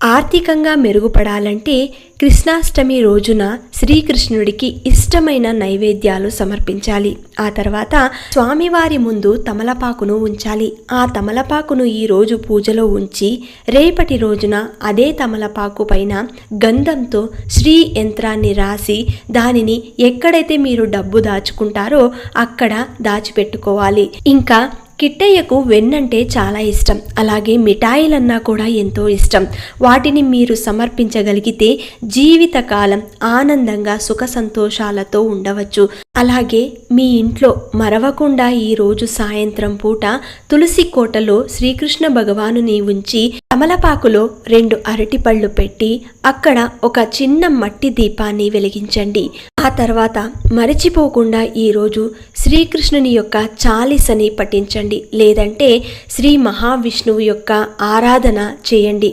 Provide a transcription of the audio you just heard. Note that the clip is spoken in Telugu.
ఆర్థికంగా మెరుగుపడాలంటే కృష్ణాష్టమి రోజున శ్రీకృష్ణుడికి ఇష్టమైన నైవేద్యాలు సమర్పించాలి. ఆ తర్వాత స్వామివారి ముందు తమలపాకును ఉంచాలి. ఆ తమలపాకును ఈ రోజు పూజలో ఉంచి రేపటి రోజున అదే తమలపాకు పైన గంధంతో శ్రీ యంత్రాన్ని రాసి దానిని ఎక్కడైతే మీరు డబ్బు దాచుకుంటారో అక్కడ దాచిపెట్టుకోవాలి. ఇంకా కిట్టయ్యకు వెన్నంటే చాలా ఇష్టం. అలాగే మిఠాయిలన్నా కూడా ఎంతో ఇష్టం. వాటిని మీరు సమర్పించగలిగితే జీవితకాలం ఆనందంగా సుఖ సంతోషాలతో ఉండవచ్చు. అలాగే మీ ఇంట్లో మరవకుండా ఈరోజు సాయంత్రం పూట తులసి కోటలో శ్రీకృష్ణ భగవానుని ఉంచి తమలపాకులో రెండు అరటిపళ్ళు పెట్టి అక్కడ ఒక చిన్న మట్టి దీపాన్ని వెలిగించండి. ఆ తర్వాత మరచిపోకుండా ఈరోజు శ్రీకృష్ణుని యొక్క చాలీసని పఠించండి. లేదంటే శ్రీ మహావిష్ణువు యొక్క ఆరాధన చేయండి.